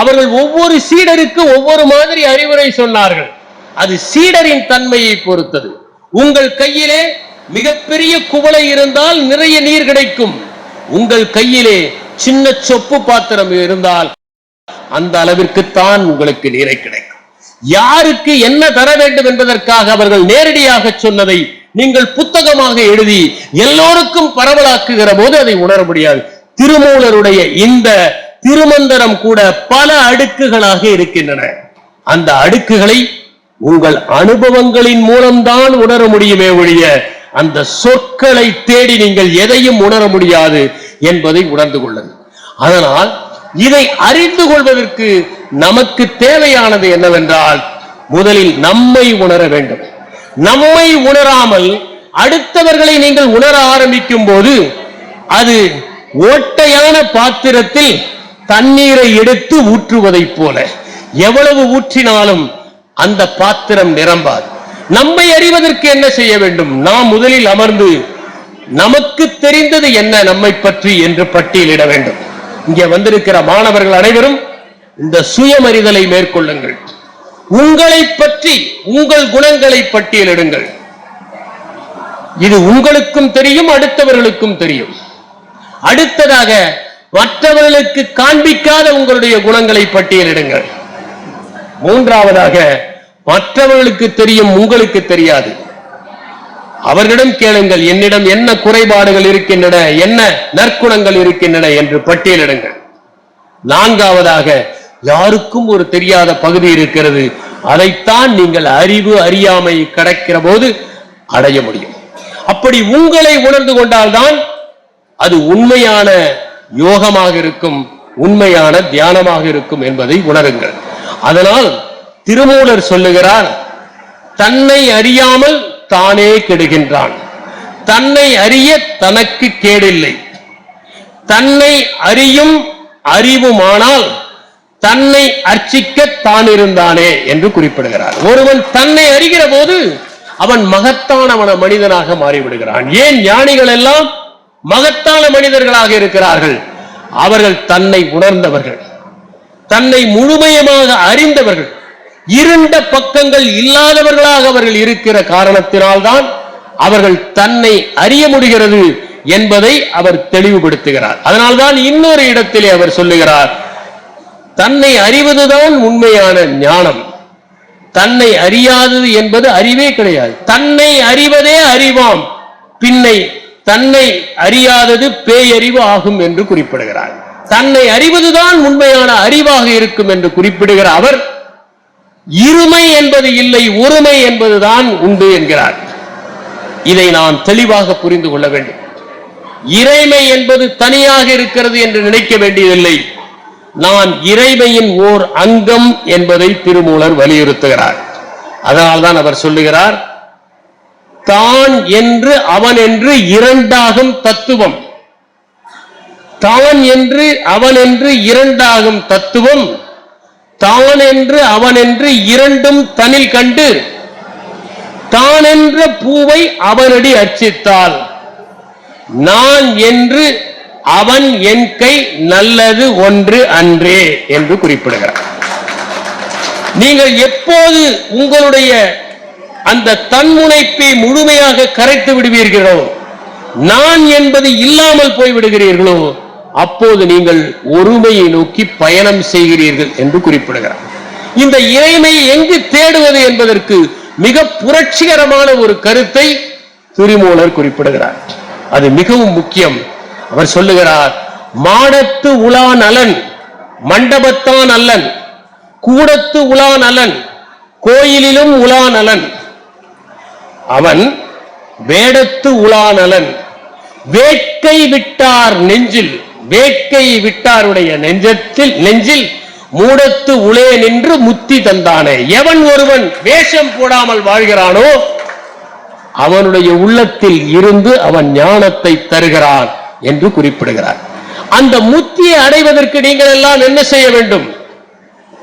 அவர்கள் ஒவ்வொரு சீடருக்கு ஒவ்வொரு மாதிரி அறிவுரை சொன்னார்கள். அது சீடரின் தன்மையை பொறுத்தது. உங்கள் கையிலே மிகப்பெரிய குவளை இருந்தால் நிறைய நீர் கிடைக்கும். உங்கள் கையிலே சின்ன சொப்பு பாத்திரம் இருந்தால் அந்த அளவிற்கு தான் உங்களுக்கு நீரை கிடைக்கும். யாருக்கு என்ன தர வேண்டும் என்பதற்காக அவர்கள் நேரடியாக சொன்னதை நீங்கள் புத்தகமாக எழுதி எல்லோருக்கும் பரவலாக்குகிற போது அதை உணர முடியாது. திருமூலருடைய இந்த திருமந்திரம் கூட பல அடுக்குகளாக இருக்கின்றன. அந்த அடுக்குகளை உங்கள் அனுபவங்களின் மூலம்தான் உணர முடியுமே ஒழிய அந்த சொற்களை தேடி நீங்கள் எதையும் உணர முடியாது என்பதை உணர்ந்து கொள்ளுங்கள். அதனால் இதை அறிந்து கொள்வதற்கு நமக்கு தேவையானது என்னவென்றால் முதலில் நம்மை உணர வேண்டும். நம்மை உணராமல் அடுத்தவர்களை நீங்கள் உணர ஆரம்பிக்கும் போது அது ஓட்டையான பாத்திரத்தில் தண்ணீரை எடுத்து ஊற்றுவதைப் போல. எவ்வளவு ஊற்றினாலும் அந்த பாத்திரம் நிரம்பாது. நம்மை அறிவதற்கு என்ன செய்ய வேண்டும்? நாம் முதலில் அமர்ந்து நமக்கு தெரிந்தது என்ன நம்மை பற்றி என்று பட்டியலிட வேண்டும். இங்கே வந்திருக்கிற மாணவர்கள் அனைவரும் இந்த சுயமறிதலை மேற்கொள்ளுங்கள். உங்களை பற்றி உங்கள் குணங்களை பட்டியலிடுங்கள். இது உங்களுக்கும் தெரியும் அடுத்தவர்களுக்கும் தெரியும். அடுத்ததாக மற்றவர்களுக்கு காண்பிக்காத உங்களுடைய குணங்களை பட்டியலிடுங்கள். மூன்றாவதாக மற்றவர்களுக்கு தெரியும் உங்களுக்கு தெரியாது. அவர்களிடம் கேளுங்கள் என்னிடம் என்ன குறைபாடுகள் இருக்கின்றன என்ன நற்குணங்கள் இருக்கின்றன என்று பட்டியலிடுங்கள். நான்காவதாக யாருக்கும் ஒரு தெரியாத பகுதி இருக்கிறது. அதைத்தான் நீங்கள் அறிவு அறியாமை கடக்கிற போது அடைய முடியும். அப்படி உங்களை உணர்ந்து கொண்டால்தான் அது உண்மையான யோகமாக இருக்கும் உண்மையான தியானமாக இருக்கும் என்பதை உணருங்கள். அதனால் திருமூலர் சொல்லுகிறார் தன்னை அறியாமல் தானே கெடுகின்றான். தன்னை அறிய தனக்கு கேடில்லை. தன்னை அறியும் அறிவுமானால் தன்னை அர்ச்சிக்க தான் இருந்தானே என்று குறிப்பிடுகிறார். ஒருவன் தன்னை அறிகிற போது அவன் மகத்தானவன மனிதனாக மாறிவிடுகிறான். ஏன் ஞானிகள் எல்லாம் மகத்தான மனிதர்களாக இருக்கிறார்கள்? அவர்கள் தன்னை உணர்ந்தவர்கள் தன்னை முழுமையமாக அறிந்தவர்கள் இருண்ட பக்கங்கள் இல்லாதவர்களாக அவர்கள் இருக்கிற காரணத்தினால்தான் அவர்கள் தன்னை அறிய முடிகிறது என்பதை அவர் தெளிவுபடுத்துகிறார். அதனால்தான் இன்னொரு இடத்திலே அவர் சொல்லுகிறார் தன்னை அறிவதுதான் உண்மையான ஞானம். தன்னை அறியாதது என்பது அறிவே கிடையாது. தன்னை அறிவதே அறிவாம். பின்னை தன்னை அறியாதது பேயறிவு ஆகும் என்று குறிப்பிடுகிறார். தன்னை அறிவதுதான் உண்மையான அறிவாக இருக்கும் என்று குறிப்பிடுகிற அவர் இருமை என்பது இல்லை ஒருமை என்பதுதான் உண்டு என்கிறார். இதை நாம் தெளிவாக புரிந்து கொள்ள வேண்டும். இறைமை என்பது தனியாக இருக்கிறது என்று நினைக்க வேண்டியதில்லை. நான் இறைமையின் ஓர் அங்கம் என்பதை திருமூலர் வலியுறுத்துகிறார். அதனால்தான் அவர் சொல்லுகிறார் தான் என்று அவன் என்று இரண்டாகும் தத்துவம். தான் என்று அவன் என்று இரண்டாகும் தத்துவம். தான் என்று அவன் என்று இரண்டும் தனில் கண்டு தான் என்ற பூவை அவனடி அச்சித்தாள் நான் என்று அவன் என் கை நல்லது ஒன்று அன்றே என்று குறிப்பிடுகிறார். நீங்கள் எப்போது உங்களுடைய அந்த தன்முனைப்பை முழுமையாக கரைத்து விடுவீர்களோ? நான் என்பது இல்லாமல் போய் விடுகிறீர்களோ அப்போது நீங்கள் ஒருமையை நோக்கி பயணம் செய்கிறீர்கள் என்று குறிப்பிடுகிறார். இந்த இறைமையை எங்கு தேடுவது என்பதற்கு மிக புரட்சிகரமான ஒரு கருத்தை திருமூலர் குறிப்பிடுகிறார். அது மிகவும் முக்கியம். அவர் சொல்லுகிறார் மாடத்து உலா நலன் மண்டபத்தான் அல்லன் கூடத்து உலா நலன் கோயிலிலும் உலா நலன் அவன் வேடத்து உலானலன் வேட்கை விட்டார் நெஞ்சில் வேட்கை விட்டாருடைய நெஞ்சத்தில் நெஞ்சில் மூடத்து உளே நின்று முத்தி தந்தானே. எவன் ஒருவன் வேஷம் போடாமல் வாழ்கிறானோ அவனுடைய உள்ளத்தில் இருந்து அவன் ஞானத்தை தருகிறான் என்று குறிப்பிடுகிறார். அந்த முத்தியை அடைவதற்கு நீங்கள் எல்லாம் என்ன செய்ய வேண்டும்?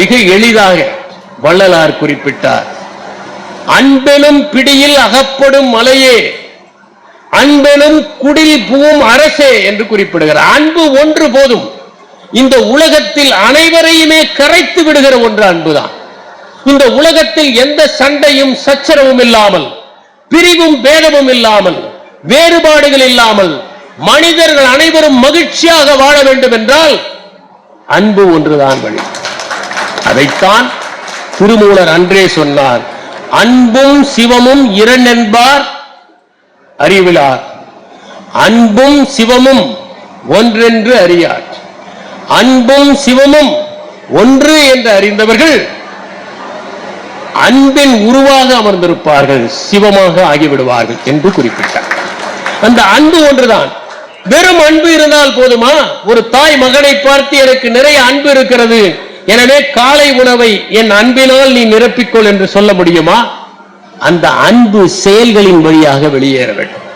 மிக எளிதாக வள்ளலார் குறிப்பிட்டார். அன்பெனும் பிடியில் அகப்படும் மலையே. அன்பெனும் குடில் புகும் அரசே என்று குறிப்பிடுகிறார். அன்பு ஒன்று போதும். இந்த உலகத்தில் அனைவரையுமே கரைத்து விடுகிற ஒன்று அன்புதான். இந்த உலகத்தில் எந்த சண்டையும் சச்சரவும் இல்லாமல் பிரிவும் பேதமும் இல்லாமல் வேறுபாடுகள் இல்லாமல் மனிதர்கள் அனைவரும் மகிழ்ச்சியாக வாழ வேண்டும் என்றால் அன்பு ஒன்றுதான் வழி. அதைத்தான் திருமூலர் அன்றே சொன்னார். அன்பும் சிவமும் இரண்டென்பார் அறிவிலார். அன்பும் சிவமும் ஒன்றென்று அறியார். அன்பும் சிவமும் ஒன்று என்று அறிந்தவர்கள் அன்பின் உருவாக அமர்ந்திருப்பார்கள் சிவமாக ஆகிவிடுவார்கள் என்று குறிப்பிட்டார். அந்த அன்பு ஒன்றுதான். வெறும் அன்பு இருந்தால் போதுமா? ஒரு தாய் மகனை பார்த்து எனக்கு நிறைய அன்பு இருக்கிறது. எனவே காலை உணவை என் அன்பினால் நீ நிரப்பிக்கொள் என்று சொல்ல முடியுமா? அந்த அன்பு செயல்களின் வழியாக வெளியேற வேண்டும்.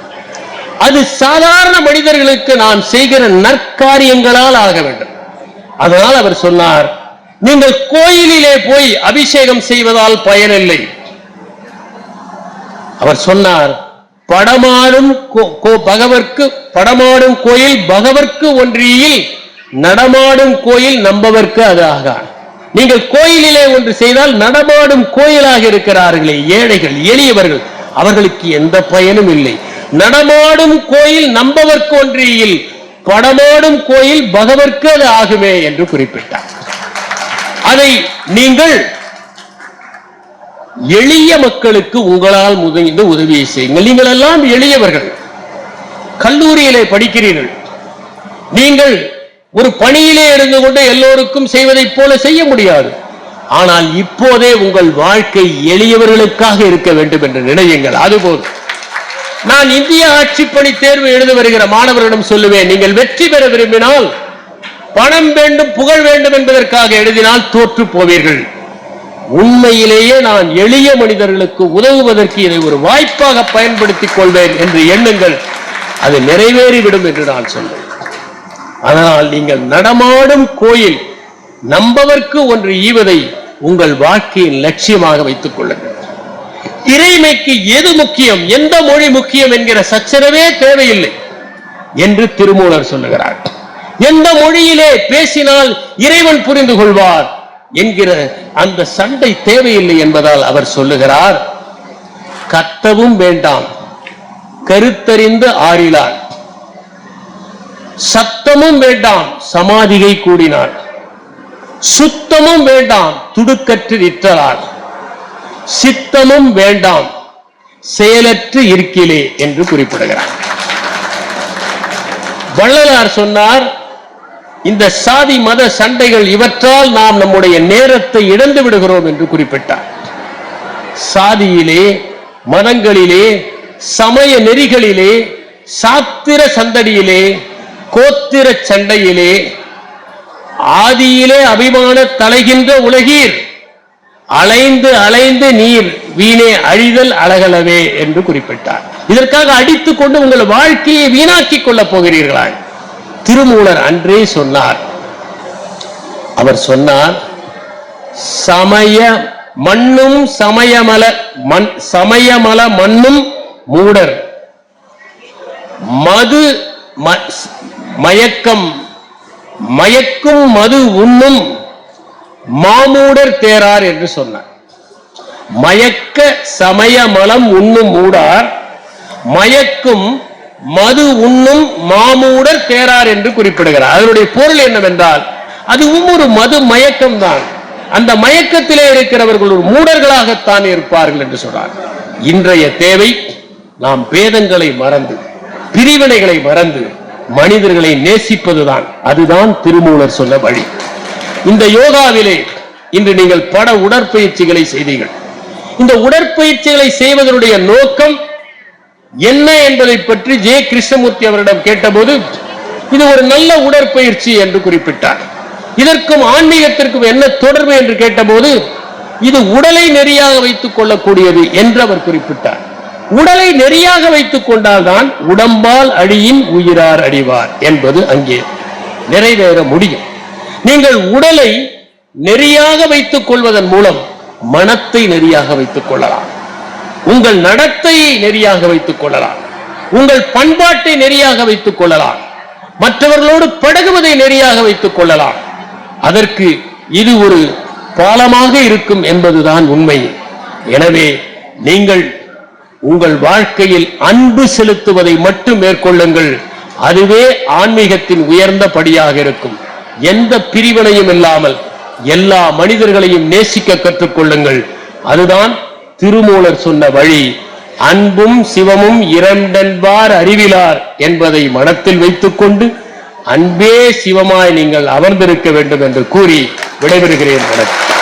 அது சாதாரண மனிதர்களுக்கு நாம் செய்கிற நற்காரியங்களால் ஆக வேண்டும். அதனால் அவர் சொன்னார் நீங்கள் கோயிலிலே போய் அபிஷேகம் செய்வதால் பயனில்லை. அவர் சொன்னார் படமாடும் கோ- கோ- பகவர்க்கு படமாடும் கோயில் பகவர்க்கு ஒன்றியில் நடமாடும் கோயில் நம்பவர்க்கு அது ஆகா நீங்கள் கோயிலிலே ஒன்று செய்தால் நடமாடும் கோயிலாக இருக்கிறார்களே ஏழைகள் எளியவர்கள் அவர்களுக்கு எந்த பயனும் இல்லை. நடமாடும் கோயில் நம்பவர்க்கு ஒன்றியில் படமாடும் கோயில் பகவர்க்கு அது ஆகுமே என்று குறிப்பிட்டார். அதை நீங்கள் எளிய மக்களுக்கு உங்களால் முதலிந்து உதவியை செய்யுங்கள். நீங்கள் எல்லாம் எளியவர்கள். கல்லூரியிலே படிக்கிறீர்கள். நீங்கள் ஒரு பணியிலே இருந்து கொண்டு எல்லோருக்கும் செய்வதைப் போல செய்ய முடியாது. ஆனால் இப்போதே உங்கள் வாழ்க்கை எளியவர்களுக்காக இருக்க வேண்டும் என்று நினையுங்கள். அதுபோல் நான் இந்திய ஆட்சிப்பணி தேர்வு எழுத வருகிற மாணவர்களிடம் சொல்லுவேன் நீங்கள் வெற்றி பெற விரும்பினால் பணம் வேண்டும் புகழ் வேண்டும் என்பதற்காக எழுதினால் தோற்று போவீர்கள். உண்மையிலேயே நான் எளிய மனிதர்களுக்கு உதவுவதற்கு இதை ஒரு வாய்ப்பாக பயன்படுத்திக் கொள்வேன் என்று எண்ணுங்கள். அது நிறைவேறிவிடும் என்று நான் சொல்வேன். அதனால் நீங்கள் நடமாடும் கோயில் நம்பவர்க்கு ஒன்று ஈவதை உங்கள் வாழ்க்கையின் லட்சியமாக வைத்துக் கொள்ளுங்கள். இறைமைக்கு எது முக்கியம்? எந்த மொழி முக்கியம் என்கிற சச்சரவே தேவையில்லை என்று திருமூலர் சொல்லுகிறார். எந்த மொழியிலே பேசினால் இறைவன் புரிந்து கொள்வார் என்கிற அந்த சண்டை தேவையில்லை என்பதால் அவர் சொல்லுகிறார் கத்தவும் வேண்டாம் கருத்தறிந்து ஆறிலார். சத்தமும் வேண்டாம் சமாதிகை கூடினார். சுத்தமும் வேண்டாம் துடுக்கற்று நிற்றலார். சித்தமும் வேண்டாம் செயலற்று இருக்கிலே என்று குறிப்பிடுகிறார். வள்ளலார் சொன்னார் இந்த சாதி மத சண்டைகள் இவற்றால் நாம் நம்முடைய நேரத்தை இழந்து விடுகிறோம் என்று குறிப்பிட்டார். சாதியிலே மதங்களிலே சமய நெறிகளிலே சாத்திர சந்தடியிலே கோத்திர சண்டையிலே ஆதியிலே அபிமான தலைகின்ற உலகீர். அலைந்து அலைந்து நீர் வீணே அழிதல் அழகலவே என்று குறிப்பிட்டார். இதற்காக அடித்துக் கொண்டு உங்கள் வாழ்க்கையை வீணாக்கிக் கொள்ளப் போகிறீர்களா திருமூலர் அன்றே சொன்னார். அவர் சொன்னார் சமய மண்ணும் சமயமல மண் சமயமல மண்ணும் மூடர். மது ம- மயக்கம் மயக்கும் மது உண்ணும் மாமூடர் தேரார் என்று சொன்னார். மயக்க சமய மலம் உண்ணும் மூடார் மயக்கும் மது உண்ணும் மாமூடர் தேரார் என்று குறிப்பிடுகிறார். அதனுடைய பொருள் என்னவென்றால் அதுவும் ஒரு மது மயக்கம் தான் அந்த மயக்கத்திலே இருக்கிறவர்கள் ஒரு மூடர்களாகத்தான் இருப்பார்கள் என்று சொல்றார் இன்றைய தேவை நாம் பேதங்களை மறந்து பிரிவினைகளை மறந்து மனிதர்களை நேசிப்பதுதான். அதுதான் திருமூலர் சொன்ன வழி. இந்த யோகாவிலே இன்று நீங்கள் பட உடற்பயிற்சிகளை செய்தீர்கள். இந்த உடற்பயிற்சிகளை செய்வதனுடைய நோக்கம் என்ன என்பதை பற்றி ஜே. கிருஷ்ணமூர்த்தி அவரிடம் கேட்டபோது இது ஒரு நல்ல உடற்பயிற்சி என்று குறிப்பிட்டார். இதற்கும் ஆன்மீகத்திற்கும் என்ன தொடர்பு என்று கேட்டபோது இது உடலை நெறியாக வைத்துக் கொள்ளக்கூடியது என்று அவர் குறிப்பிட்டார். உடலை நெறியாக வைத்துக் கொண்டால்தான் உடம்பால் அடியின் உயிரார் அடிவார் என்பது அங்கே நிறைவேற முடியும். நீங்கள் உடலை நெறியாக வைத்துக் கொள்வதன் மூலம் மனத்தை நெறியாக வைத்துக் கொள்ளலாம். உங்கள் நடத்தையை நெறியாக வைத்துக் கொள்ளலாம். உங்கள் பண்பாட்டை நெறியாக வைத்துக் கொள்ளலாம். மற்றவர்களோடு பழகுவதை நெறியாக வைத்துக் கொள்ளலாம். அதற்கு இது ஒரு பாலமாக இருக்கும் என்பதுதான் உண்மை. எனவே நீங்கள் உங்கள் வாழ்க்கையில் அன்பு செலுத்துவதை மட்டும் மேற்கொள்ளுங்கள். அதுவே ஆன்மீகத்தின் உயர்ந்த படியாக இருக்கும். எந்த பிரிவினையும் இல்லாமல் எல்லா மனிதர்களையும் நேசிக்க கற்றுக்கொள்ளுங்கள். அதுதான் திருமூலர் சொன்ன வழி. அன்பும் சிவமும் இரண்டென்பார் அறிவிலார் என்பதை மனத்தில் வைத்துக்கொண்டு அன்பே சிவமாய் நீங்கள் அமர்ந்திருக்க வேண்டும் என்று கூறி விடைபெறுகிறேன். வணக்கம்.